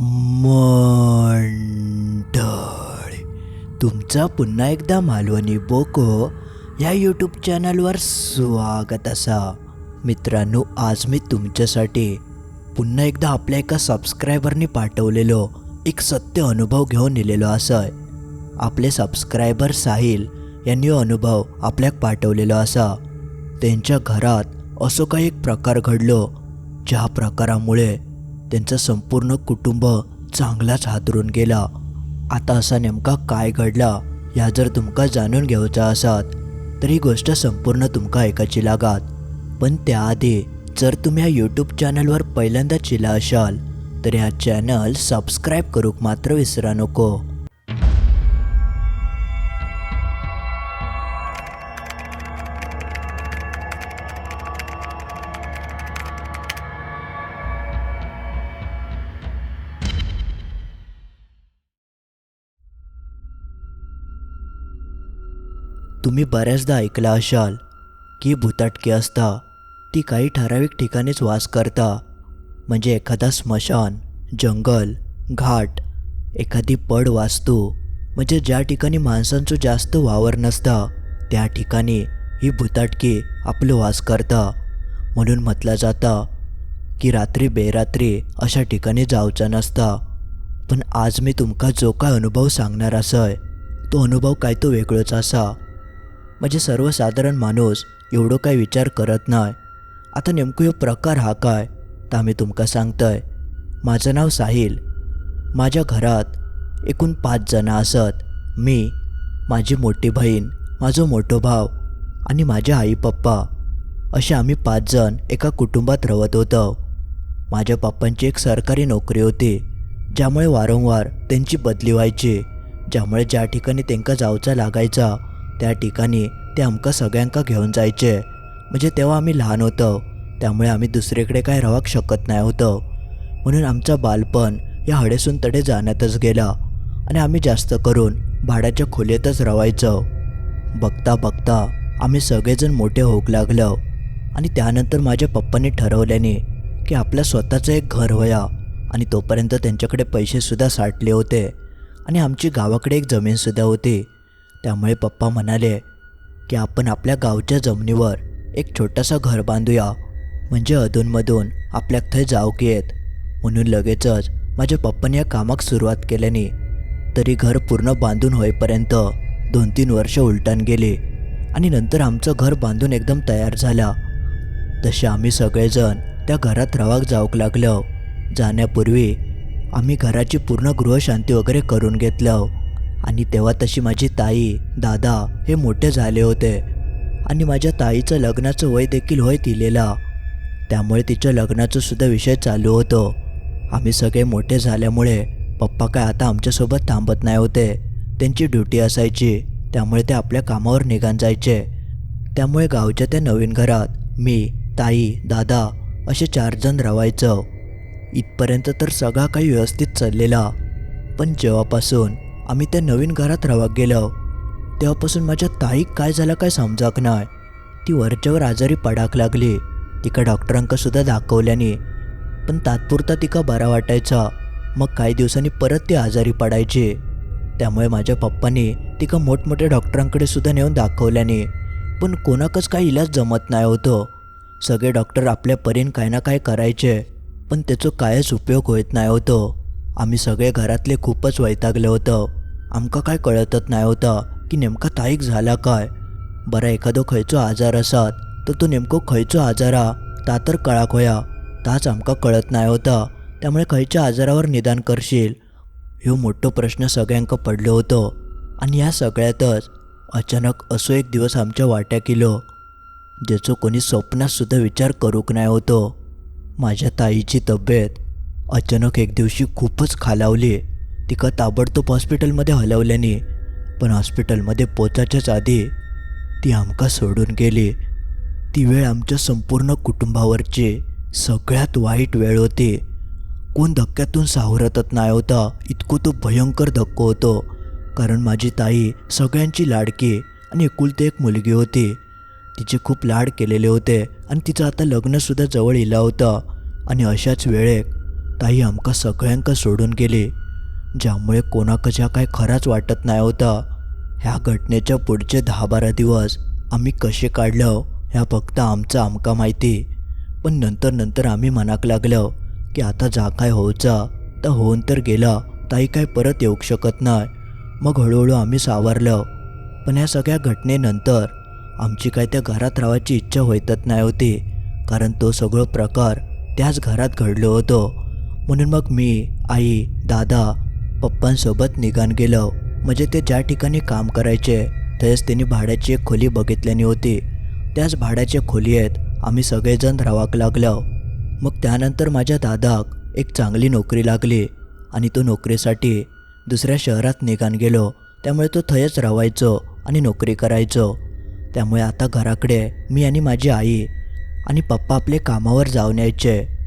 मंडळी. तुमचा पुन्हा एकदा मालवणी बोको या यूट्यूब चॅनलवर स्वागत असा. मित्रांनो आज मी तुमच्यासाठी पुन्हा एकदा आपल्या एका सबस्क्रायबरनी पाठवलेलो एक सत्य अनुभव घेऊन नेलेलो असं आपले सबस्क्रायबर साहिल यांनी हो अनुभव आपल्याक पाठवलेलो असा. त्यांच्या घरात असो काही एक प्रकार घडलो ज्या प्रकारामुळे त्यांचं संपूर्ण कुटुंब चांगलाच हातरून गेला. आता असा नेमका काय घडला ह्या जर तुमका जाणून घेवचा असात तर ही गोष्ट संपूर्ण तुमका ऐकायची लागात. पण त्याआधी जर तुम्ही या यूट्यूब चॅनलवर पहिल्यांदा चिला असाल तर ह्या चॅनल सबस्क्राईब करूक मात्र विसरा नको. तुम्ही बऱ्याचदा ऐकला असाल की भुताटकी असता ती काही ठराविक ठिकाणीच वास करता. म्हणजे एखादा स्मशान जंगल घाट एखादी पड वास्तू म्हणजे ज्या ठिकाणी माणसांचं जास्त वावर नसता त्या ठिकाणी ही भुताटकी आपलं वास करता. म्हणून म्हटलं जाता की रात्री बेरात्री अशा ठिकाणी जावचा नसता. पण आज मी तुमका जो काय अनुभव सांगणार असय तो अनुभव काय तो वेगळोच असा. म्हणजे सर्वसाधारण माणूस एवढं काय विचार करत नाही. आता नेमकं ह्यो प्रकार हा काय? तर आम्ही तुमका सांगतय. माझं नाव साहिल. माझ्या घरात एकूण पाच जणं असत. मी माझी मोठी बहीण माझो मोठो भाव आणि माझे आई पप्पा. असे आम्ही पाच जण एका कुटुंबात रवत होतो. माझ्या पप्पांची एक सरकारी नोकरी होती ज्यामुळे वारंवार त्यांची बदली व्हायची ज्यामुळे ज्या ठिकाणी त्यांका जावचा लागायचा त्या ठिकाणी ते आमका सगळ्यांका घेऊन जायचे. म्हणजे तेव्हा आम्ही लहान होतो. त्यामुळे आम्ही दुसरीकडे काय राहूक शकत नाही होतो. म्हणून आमचं बालपण या हडेसून तडे जाण्यातच गेला. आणि आम्ही जास्त करून भाड्याच्या खोलीतच राहायचो बघता बघता आम्ही सगळेजण मोठे होऊक लागलो. आणि त्यानंतर माझ्या पप्पांनी ठरवल्याने की आपलं स्वतःचं एक घर व्हया. आणि तोपर्यंत त्यांच्याकडे पैसेसुद्धा साठले होते. आणि आमची गावाकडे एक जमीनसुद्धा होती. त्यामुळे पप्पा म्हणाले की आपण आपल्या गावच्या जमिनीवर एक छोटासा घर बांधूया. म्हणजे अधूनमधून आपल्याक थंय जावक येत. म्हणून लगेचच माझ्या पप्पाने या कामाक सुरुवात केल्याने तरी घर पूर्ण बांधून होईपर्यंत दोन तीन वर्ष उलटून गेली आणि नंतर आमचं घर बांधून एकदम तयार झाला. तसे आम्ही सगळेजण त्या घरात रवाक जाऊक लागलो. जाण्यापूर्वी आम्ही घराची पूर्ण गृहशांती वगैरे करून घेतलं. आणि तेव्हा तशी माझी ताई दादा हे मोठे झाले होते. आणि माझ्या ताईचं लग्नाचं वय देखील होय दिलेला त्यामुळे तिच्या लग्नाचं सुद्धा विषय चालू होतो. आम्ही सगळे मोठे झाल्यामुळे पप्पा काय आता आमच्यासोबत थांबत नाही होते. त्यांची ड्युटी असायची. त्यामुळे ते आपल्या कामावर निघान जायचे. त्यामुळे गावच्या त्या नवीन घरात मी ताई दादा असे चारजण राहायचं इथपर्यंत तर सगळा काही व्यवस्थित चाललेला. पण जेव्हापासून आम्ही त्या नवीन घरात राहावं गेलो. तेव्हापासून माझ्या ताईक काय झालं काय समजाक नाही. ती वरच्यावर आजारी पडाक लागली. तिका डॉक्टरांकासुद्धा दाखवल्याने पण तात्पुरता तिका बरा वाटायचा. मग काही दिवसांनी परत ती आजारी पडायची. त्यामुळे माझ्या पप्पांनी तिका मोठमोठ्या डॉक्टरांकडे सुद्धा नेऊन दाखवल्याने पण कोणाकच काही इलाज जमत नाही होतो. सगळे डॉक्टर आपल्या परीन काय ना काय करायचे. पण त्याचा कायच उपयोग होत नाही होतो. आम्ही सगळे घरातले खूपच वैतागले होतं. आमका काय कळतच नाही होतं की नेमका ताईक झाला काय. बरा एखादो खंयचो आजार असत तर तो नेमको खंयचो आजार हा ता तर कळाक होया. ताच आमका कळत नाही होता त्यामुळे खंयच्या आजारावर निदान करशील? ह्यो मोठो प्रश्न सगळ्यांका पडलो होतो. आणि या सगळ्यातच अचानक असो एक दिवस आमच्या वाट्याक इलो. ज्याचो कोणी स्वप्नात सुद्धा विचार करूक नाही होतो. माझ्या ताईची तब्येत अचानक एक दिवशी खूपच खालावली. तिका ताबडतोब हॉस्पिटलमध्ये हलवल्याने पण हॉस्पिटलमध्ये पोचायच्याच आधी ती आमका सोडून गेली. ती वेळ आमच्या संपूर्ण कुटुंबावरची सगळ्यात वाईट वेळ होती. कोण धक्क्यातून सावरतच नाही होता. इतको तो भयंकर धक्को होतो. कारण माझी ताई सगळ्यांची लाडकी आणि एकुलती एक मुलगी होती. तिचे खूप लाड केलेले होते आणि तिचं आता लग्नसुद्धा जवळ इला होतं. आणि अशाच वेळेत ताई आमका सगळ्यांका सोडून गेली. ज्यामुळे कोणाकच्या काय खराच वाटत नाही होता. ह्या घटनेच्या पुढचे दहा बारा दिवस आम्ही कसे काढलं ह्या फक्त आमचं आमका माहिती. पण नंतर नंतर आम्ही मनाक लागलं की आता जा काय होऊचा. तर होऊन तर गेला ताई काय परत येऊ शकत नाही. मग हळूहळू आम्ही सावरलं. पण या सगळ्या घटनेनंतर आमची काय त्या घरात राहायची इच्छा होतच नाही होती. कारण तो सगळं प्रकार त्याच घरात घडलो होतो. म्हणून मग मी आई दादा पप्पांसोबत निघान गेलं. म्हणजे ते ज्या ठिकाणी काम करायचे तेच त्यांनी भाड्याची एक खोली बघितल्यानी होती. त्याच भाड्याच्या खोलीत आम्ही सगळेजण रावाक लागलो. मग त्यानंतर माझ्या दादाक एक चांगली नोकरी लागली आणि तो नोकरीसाठी दुसऱ्या शहरात निघान गेलो. त्यामुळे तो थयच रावायचो आणि नोकरी करायचो. त्यामुळे आता घराकडे मी आणि माझी आई आणि पप्पा आपले कामावर जाऊन यायचे.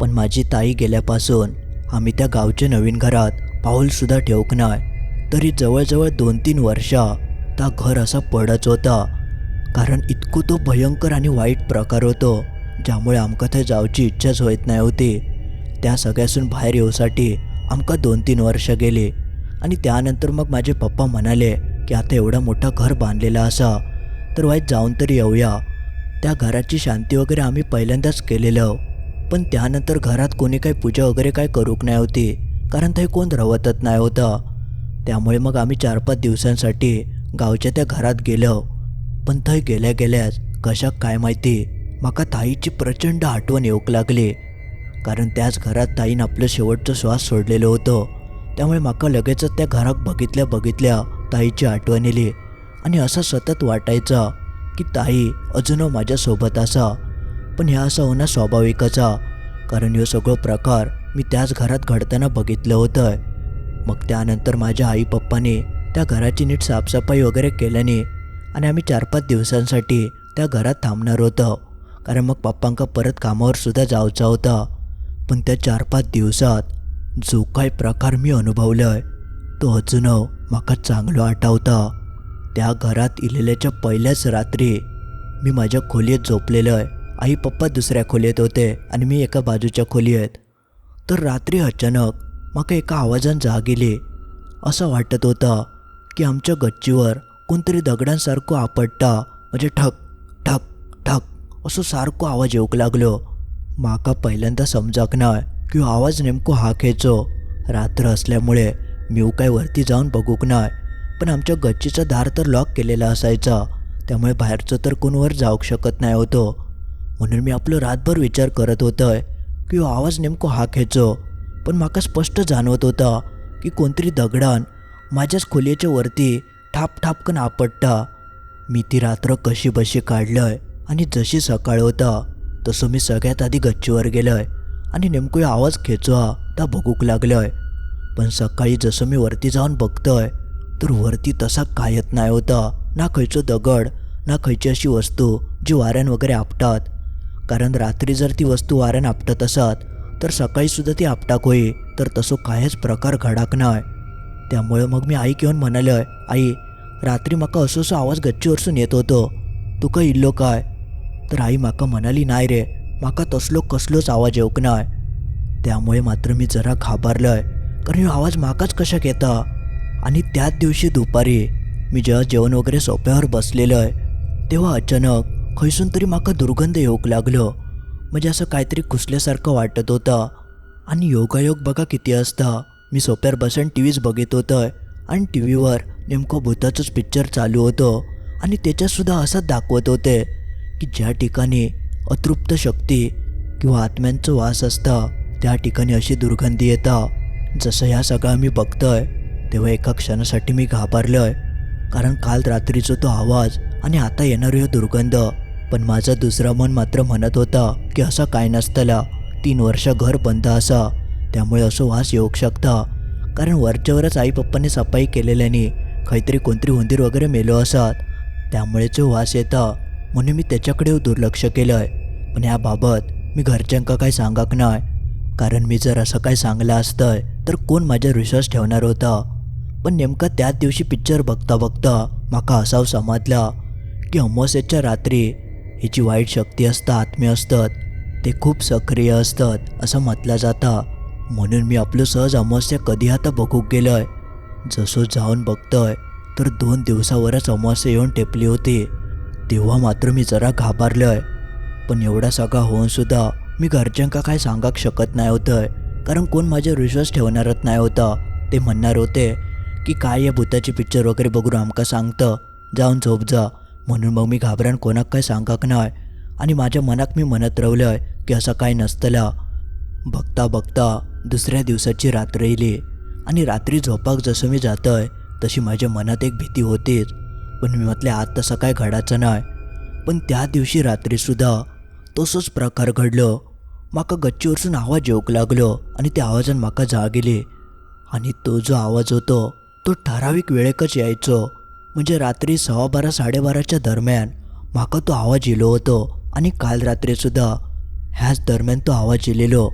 पण माझी ताई गेल्यापासून आम्ही त्या गावच्या नवीन घरात पाऊलसुद्धा ठेवक नाही तरी जवळजवळ दोन तीन वर्षा त्या घर असा पडच होता. कारण इतकं तो भयंकर आणि वाईट प्रकार होतो ज्यामुळे आमकां थंय जावची इच्छाच होत नाही होती. त्या सगळ्यासून बाहेर येऊसाठी आमकां दोन तीन वर्ष गेली. आणि त्यानंतर मग माझे पप्पा म्हणाले की आता एवढा मोठा घर बांधलेला असा तर वाईट जाऊन तरी येऊया. त्या घराची शांती वगैरे आम्ही पहिल्यांदाच केलेलं. पण त्यानंतर घरात कोणी काही पूजा वगैरे काय करूक नाही होती. कारण ते कोण रवतच नाही होतं. त्यामुळे मग आम्ही चार पाच दिवसांसाठी गावच्या त्या घरात गेलो. पण थंय गेल्या गेल्याच कशाक काय माहिती माका ताईची प्रचंड आठवण येऊक लागली. कारण त्याच घरात ताईनं आपलं शेवटचं श्वास सोडलेलं होतं. त्यामुळे माका लगेचच त्या घरात बघितल्या बघितल्या ताईची आठवण येली. आणि असं सतत वाटायचं की ताई अजून माझ्यासोबत असा पण ह्या असं होणं स्वाभाविकचा कारण ह्यो सगळो प्रकार मी त्याच घरात घडताना बघितलं होतं. मग त्यानंतर माझ्या आई पप्पाने त्या घराची नीट साफसफाई वगैरे केल्याने आणि आम्ही चार पाच दिवसांसाठी त्या घरात थांबणार होतो. कारण मग पप्पांका परत कामावर सुद्धा जायचा होता. पण त्या चार पाच दिवसात जो काय प्रकार मी अनुभवलाय तो अजून म्हाका चांगलो आठवता. त्या घरात इलेल्याच्या पहिल्याच रात्री मी माझ्या खोलीत झोपलेलो आहे आई पप्पा दुसऱ्या खोलीत होते आणि मी एका बाजूच्या खोलीत. तर रात्री अचानक म्हाका एका आवाजान जाग गेली असं वाटत होतं की आमच्या गच्चीवर कोणतरी दगडांसारखं आपडटा म्हणजे ठक ठक ठक असं सारखं आवाज येऊक लागलो. माका पहिल्यांदा समजाक नाही की हो आवाज नेमको हा खेचो. रात्र असल्यामुळे मी काय वरती जाऊन बघूक नाही पण आमच्या गच्चीचा दार तर लॉक केलेला असायचा. त्यामुळे बाहेरचं तर कोणवर जाऊक शकत नाही होतो. म्हणून मी आपलं रातभर विचार करत होतंय. की हो आवाज नेमको हा खेचो. पण माका स्पष्ट जाणवत होता की कोणतरी दगडान माझ्याच खोलीच्या वरती ठाप ठापकन आपटता. मी ती रात्र कशी बशी काढलंय आणि जशी सकाळ होता तसं मी सगळ्यात आधी गच्चीवर गेलोय आणि नेमको आवाज खेचवा त्या बघूक लागलोय. पण सकाळी जसं मी वरती जाऊन बघतोय तर वरती तसा कायत नाही होता. ना खयचो दगड ना खयची अशी वस्तू जी वाऱ्यान वगैरे आपटात. कारण रात्री जर ती वस्तू वाऱ्यानं आपटत असत तर सकाळीसुद्धा ती आपटाक होई तर तसो कायच प्रकार घडाक नाय. त्यामुळे मग मी आई घेऊन म्हणालोय आई रात्री म्हाका असो असो आवाज गच्चीवरसून येत होतो. तुका इल्लो काय? तर आई म्हाका म्हणाली नाही रे म्हाका तसलो कसलोच आवाज येऊक नाय. त्यामुळे मात्र मी जरा घाबरलोय कारण आवाज म्हाकाच कशाक येता? आणि त्याच दिवशी दुपारी मी जेव्हा जेवण वगैरे सोप्यावर बसलेलोय तेव्हा अचानक खैसून तरी म्हाका दुर्गंध येऊक लागलो. म्हणजे असं काहीतरी कुसल्यासारखं वाटत होतं. आणि योगायोग बघा किती असता. मी सोप्यावर बसून टी व्हीच बघत होतं आणि टी व्हीवर नेमकं भूताचंच पिक्चर चालू होतं. आणि त्याच्यातसुद्धा असंच दाखवत होते की ज्या ठिकाणी अतृप्त शक्ती किंवा आत्म्यांचं वास असता त्या ठिकाणी अशी दुर्गंधी येता. जसं ह्या सगळं मी बघतोय तेव्हा एका क्षणासाठी मी घाबरलोय. कारण काल रात्रीचा तो आवाज आणि आता येणारी दुर्गंध. पण माझं दुसरं मन मात्र म्हणत होता की असं काय नसतला. तीन वर्ष घर बंद असा. त्यामुळे असं वास येऊ शकता. कारण वरच्यावरच आई पप्पांनी सफाई केलेल्याने काहीतरी कोणतरी उंदीर वगैरे मेलो असत. त्यामुळे जो वास येता. म्हणून मी त्याच्याकडे दुर्लक्ष केलंय. पण याबाबत मी घरच्यांका काय सांगाक नाही कारण मी जर असं काय सांगलं असतंय तर कोण माझ्यावर विश्वास ठेवणार होता? पण नेमका त्याच दिवशी पिक्चर बघता बघता म्हाका असाव समजला की अमावस्येच्या रात्री ही जी वाईट शक्ती असतं आत्मे असतात ते खूप सक्रिय असतात असं म्हटलं जाता. म्हणून मी आपलं सहज अमावस्या कधी आता बघूक आहे जसं जाऊन बघतोय तर दोन दिवसावरच अमावस्या येऊन टेपली होती. तेव्हा मात्र मी जरा घाबरलोय. पण एवढा सगळा होऊन सुद्धा मी घरच्यांका काय सांगाक शकत नाही होतंय. कारण कोण माझ्यावर विश्वास ठेवणारच नाही होता. ते म्हणणार होते की काय या भूताची पिक्चर वगैरे बघून आमका सांगतं जाऊन झोप जा. म्हणून मग मी घाबरान कोणाक काय सांगाक नाय. आणि माझ्या मनात मी म्हणत रवलंय की असं काय नसतला. बघता बघता दुसऱ्या दिवसाची रात्र येली आणि रात्री झोपाक जसं मी जातोय तशी माझ्या मनात एक भीती होतीच. पण मी म्हटले आज तसं काय घडायचं नाही पण त्या दिवशी रात्रीसुद्धा तसंच प्रकार घडलो. माका गच्चीवरसून आवाज येऊक लागलो आणि त्या आवाजान म्हाका जाग गेली. आणि तो जो आवाज होतो तो ठराविक वेळेकच यायचो. म्हणजे रात्री सव्वा बारा साडेबाराच्या दरम्यान म्हाका तो आवाज इलो होतो आणि काल रात्रीसुद्धा ह्याच दरम्यान तो आवाज येलेलो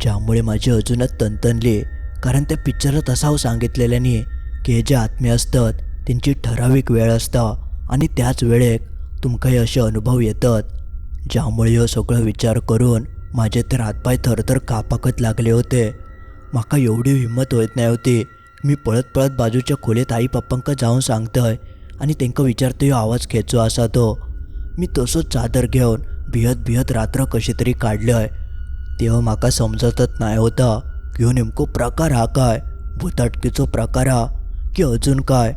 ज्यामुळे माझी अजूनच तणतणली कारण त्या पिक्चरात असावं हो सांगितलेल्याने की हे जे आत्मे असतात त्यांची ठराविक वेळ असता आणि त्याच वेळेक तुमकाही असे अनुभव येतात ज्यामुळे हो सगळं विचार करून माझे तर हातपाय थरथर कापाकत लागले होते. माका एवढी हिंमत होत नाही होती मी पळत पळत बाजूच्या खोलीत आई पप्पांका जाऊन सांगतोय आणि विचारतो विचारतोय आवाज खेचो असा तो? मी तसोच चादर घेऊन भियत भियत रात्र कशी तरी काढलंय. तेव्हा म्हाका समजतच नाही होता की हो नेमको प्रकार हा काय भुताटकीचो प्रकार हा की अजून काय.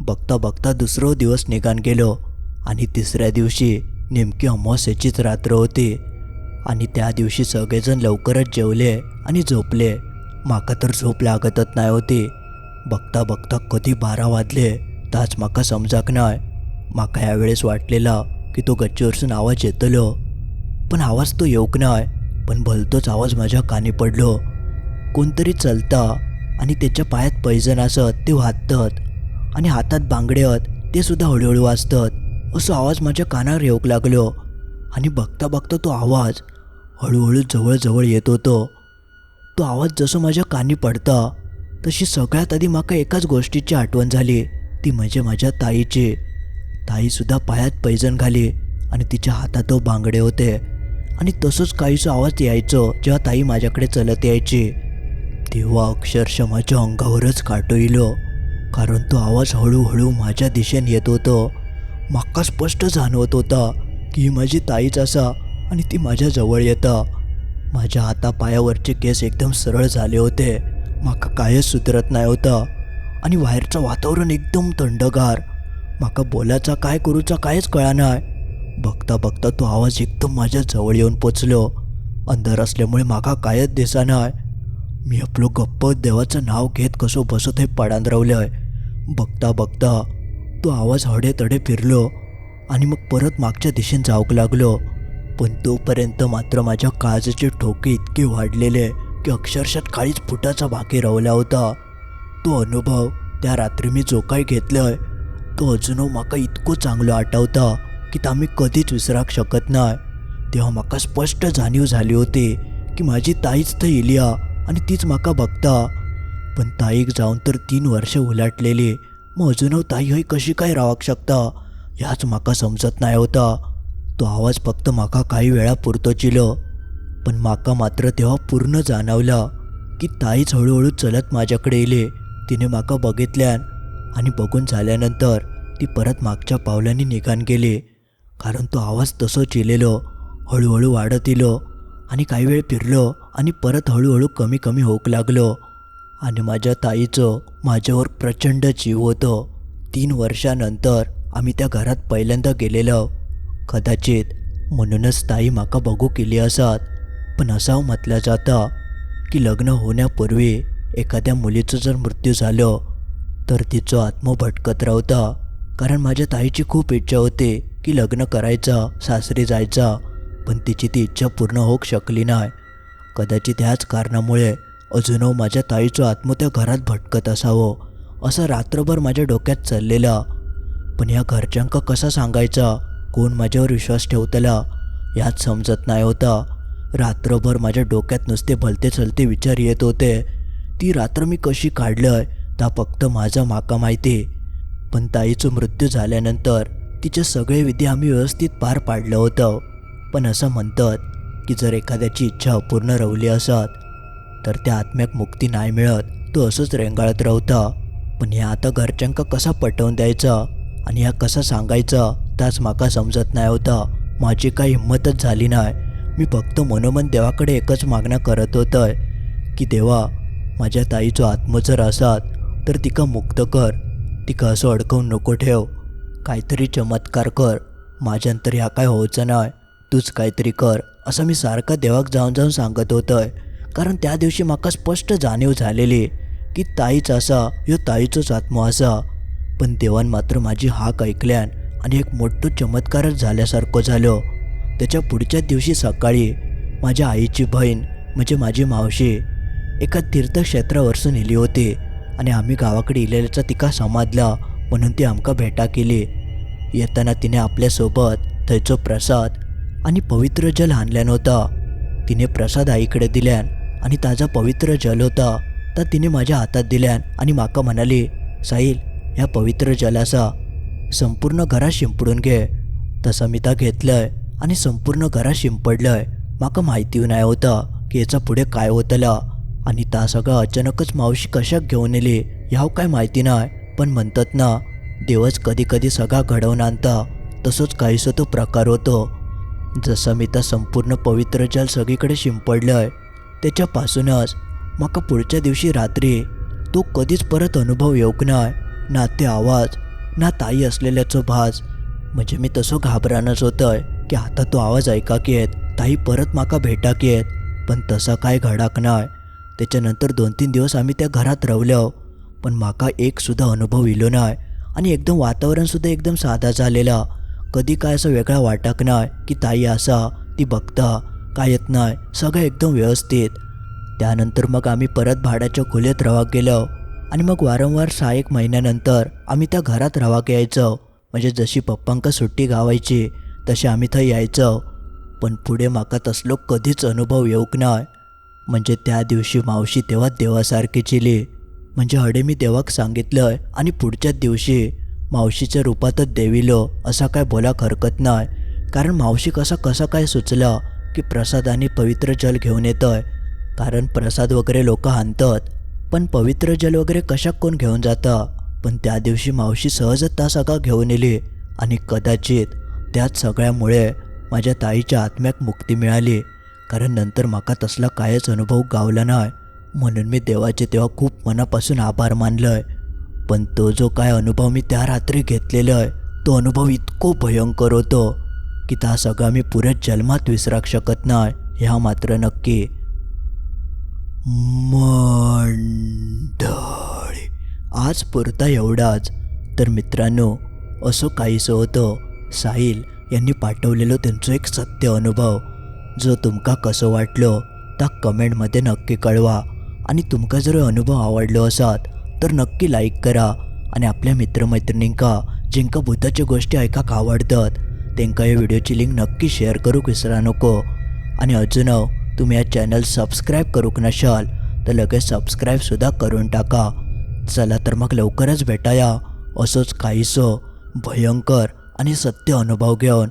बघता बघता दुसरो दिवस निघान गेलो आणि तिसऱ्या दिवशी नेमकी अमावस्याचीच रात्र होती. आणि त्या दिवशी सगळेजण लवकरच जेवले आणि झोपले. माका तर झोप लागतच नाही होती. बघता बघता कधी बारा वाजले ताच माका समजाक नाही माका वेळेस वाटलेला की तो गच्चीवरसून आवाज येतलो. पण आवाज तो येऊक नाय पण भलतोच आवाज माझ्या कानी पडलो. कोणतरी चलता आणि त्याच्या पायात पैजन असत ते वाजतात आणि हातात बांगड्यात ते सुद्धा हळूहळू वाजतात. असो आवाज माझ्या कानावर येऊक लागलो आणि बघता बघता तो आवाज हळूहळू जवळजवळ येत होतो. तो आवाज जसं माझ्या कानी पडता तशी सगळ्यात आधी माका एकाच गोष्टीची आठवण झाली. ती म्हणजे माझ्या ताईची. ताईसुद्धा पायात पैजण घाली आणि तिच्या हातात बांगडे होते. आणि तसंच काहीसं आवाज यायचो जेव्हा ताई माझ्याकडे चलत यायची. तेव्हा अक्षरशः माझ्या अंगावरच काटो इलो कारण तो आवाज हळूहळू माझ्या दिशेने येत होतो. माका स्पष्ट जाणवत होता की ही माझी ताईच असा आणि ती माझ्याजवळ येता. माझ्या हातापायावरचे केस एकदम सरळ झाले होते. म्हाका कायच सुधरत नाही होता. आणि बाहेरचं वातावरण एकदम थंडगार. म्हाका बोलायचा काय करूचा कायच कळना. बघता बघता तो आवाज एकदम माझ्या जवळ येऊन पोचलो. अंधार असल्यामुळे माका कायच दिसा मी आपलो गप्प देवाचं नाव घेत कसो बसत हे पडान रावलंय. बघता बघता तो आवाज हडे तडे फिरलो. आणि मग परत मागच्या दिशेने जाऊक लागलो. पण तोपर्यंत मात्र माझ्या काळजाचे ठोके इतके वाढलेले. की अक्षरशः काळीच फुटाचा बाकी रवला होता. तो अनुभव त्या रात्री मी जो काही घेतलंय तो अजून म्हाका इतको चांगलो आठवता की ता आम्ही कधीच विसराक शकत नाही. तेव्हा म्हाका स्पष्ट जाणीव झाली होती की माझी ताईच थंय येयल्या आणि तीच म्हाका बघता. पण ताईक जाऊन तर तीन वर्ष उलाटलेली. मग अजून ताई हय कशी काय रावक शकता ह्याच म्हाका समजत नाही होता. तो आवाज फक्त म्हाका काही वेळा पुरतो चिलो. पण माका मात्र तेव्हा पूर्ण जाणवला की ताईच हळूहळू चलत माझ्याकडे येले. तिने माका बघितल्यान आणि बघून झाल्यानंतर ती परत मागच्या पावलांनी निघान गेली. कारण तो आवाज तसो येलेलो हळूहळू वाढत येलो आणि काही वेळ फिरलो आणि परत हळूहळू कमी कमी होऊक लागलो. आणि माझ्या ताईचं माझ्यावर प्रचंड जीव होतं. तीन वर्षानंतर आम्ही त्या घरात पहिल्यांदा गेलेलो. कदाचित म्हणूनच ताई माका बघू केली असत. पण असा म्हटलं जातं की लग्न होण्यापूर्वी एखाद्या मुलीचं जर मृत्यू झालं तर तिचं आत्म भटकत राहता. कारण माझ्या ताईची खूप इच्छा होती की लग्न करायचं सासरी जायचा पण तिची ती इच्छा पूर्ण होऊ शकली नाही. कदाचित ह्याच कारणामुळे अजून माझ्या ताईचं आत्म त्या घरात भटकत असावं असं रात्रभर माझ्या डोक्यात चाललेला. पण या घरच्यांका कसा सांगायचा? कोण माझ्यावर विश्वास ठेवतला? यात समजत नाही होता. रात्रभर माझ्या डोक्यात नुसते भलते चलते विचार येत होते. ती रात्र मी कशी काढलंय ता फक्त माझा माका माहिती. पण ताईचं मृत्यू झाल्यानंतर तिचे सगळे विधी आम्ही व्यवस्थित पार पाडलं होतं. पण असं म्हणतात की जर एखाद्याची इच्छा अपूर्ण रवली असत तर त्या आत्म्याक मुक्ती नाही मिळत तो असंच रेंगाळत राहता पण ह्या आता घरच्यांका कसा पटवून द्यायचा आणि ह्या कसा सांगायचा त्याच माका समजत नाही होता. माझी काही हिंमतच झाली नाही. मी फक्त मनोमन देवाकडे एकच मागणं करत होतंय की देवा माझ्या ताईचो आत्म जर असात तर तिका मुक्त कर. तिका असं अडकवून नको ठेव. काहीतरी चमत्कार कर. माझ्यानंतर ह्या काय होचं नाही तूच काहीतरी कर. असं मी सारखा देवाक जाऊन जाऊन सांगत होतंय. कारण त्या दिवशी म्हाका स्पष्ट जाणीव झालेली की ताईच असा ह्यो ताईचोच आत्मा असा. पण देवान मात्र माझी हाक ऐकल्यान आणि एक मोठं चमत्कारच झाल्यासारखं झालं. त्याच्या पुढच्या दिवशी सकाळी माझ्या आईची बहीण म्हणजे माझी मावशी एका तीर्थक्षेत्रावरसून नेली होती आणि आम्ही गावाकडे इलेल्याचा तिका समाजला म्हणून ती आमका भेटा केली. येताना तिने आपल्यासोबत थंयचो प्रसाद आणि पवित्र जल आणल्यान होता. तिने प्रसाद आईकडे दिल्यान आणि ताजा पवित्र जल होता. तर तिने माझ्या हातात दिल्यान आणि माका म्हणाली साईल ह्या पवित्र जलाचा संपूर्ण घरात शिंपडून घे. तसं मी त्या घेतलंय. आणि संपूर्ण घरात शिंपडलंय. माका माहिती नाही होता की याचा पुढे काय होतला. आणि ता सगळं अचानकच मावशी कशाक घेऊन येली ह्याव काय माहिती नाही. पण म्हणतात ना देवच कधी कधी सगळा घडवून आणता. तसंच काहीसं तो प्रकार होतो. जसं मी त्या संपूर्ण पवित्र जल सगळीकडे शिंपडलंय त्याच्यापासूनच माका पुढच्या दिवशी रात्री तो कधीच परत अनुभव येऊक नाय ना ते आवाज ना ताई असलेल्याचो भास. म्हणजे मी तसो घाबरानच होतंय. की आता तो आवाज ऐका की येत. ताई परत माका भेटा की येत. पण तसा काय घडाक नाही त्याच्यानंतर दोन तीन दिवस आम्ही त्या घरात रवलो पण माका एक सुद्धा अनुभव इलो नाही आणि एकदम वातावरणसुद्धा एकदम साधा झालेला. कधी काय असं वेगळा वाटक नाही की ताई असा ती बघता काय येत नाही सगळं एकदम व्यवस्थित. त्यानंतर मग आम्ही परत भाड्याच्या खोलीत रवा गेलो आणि मग वारंवार सहा एक महिन्यानंतर आम्ही त्या घरात रवाक यायचो. म्हणजे जशी पप्पांका सुट्टी गावायची तसे आम्ही थंय यायचो. पण पुढे माका तसलो कधीच अनुभव येऊक नाय. म्हणजे त्या दिवशी मावशी तेव्हा देवासारखी चिली. म्हणजे हडे मी देवाक सांगितलंय आणि पुढच्याच दिवशी मावशीच्या रूपातच देविलो असा काय बोलाक हरकत नाही कारण मावशी कसा कसा काय सुचला की प्रसाद आणि पवित्र जल घेऊन येतोय. कारण प्रसाद वगैरे लोक आणतात पण पवित्र जल वगैरे कशाक कोण घेऊन जाता? पण त्या दिवशी मावशी सहजच ता सगळा घेऊन येली. आणि कदाचित त्याच सगळ्यामुळे माझ्या ताईच्या आत्म्याक मुक्ती मिळाली. कारण नंतर माका तसला कायच अनुभव गावला नाही. म्हणून मी देवाचे तेव्हा खूप मनापासून आभार मानलंय. पण तो जो काय अनुभव मी त्या रात्री घेतलेला आहे तो अनुभव इतको भयंकर होतो की त्या सगळा मी पुऱ्या जन्मात विसराक शकत नाही ह्या मात्र नक्की. मंडळी आज पुरता एवढाच. तर मित्रांनो असं काहीसं होतं. साहिल यांनी पाठवलेलो त्यांचं एक सत्य अनुभव. जो तुमका कसो वाटलो त्या कमेंटमध्ये नक्की कळवा. आणि तुमका जर अनुभव आवडलो असात तर नक्की लाईक करा. आणि आपल्या मित्रमैत्रिणींका जिंका भूताच्या गोष्टी ऐकाक आवडतात त्यांका या व्हिडिओची लिंक नक्की शेअर करूक विसरा नको. आणि अजून तुम्ही या चॅनल सबस्क्राईब करूक नशाल तर लगेच सबस्क्राईबसुद्धा करून टाका. चला तर मग लवकरच भेटाया. असोच काहीसो भयंकर. आणि सत्य अनुभव घेऊन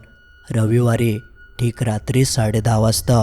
रविवारी ठीक रात्री साडे वाजता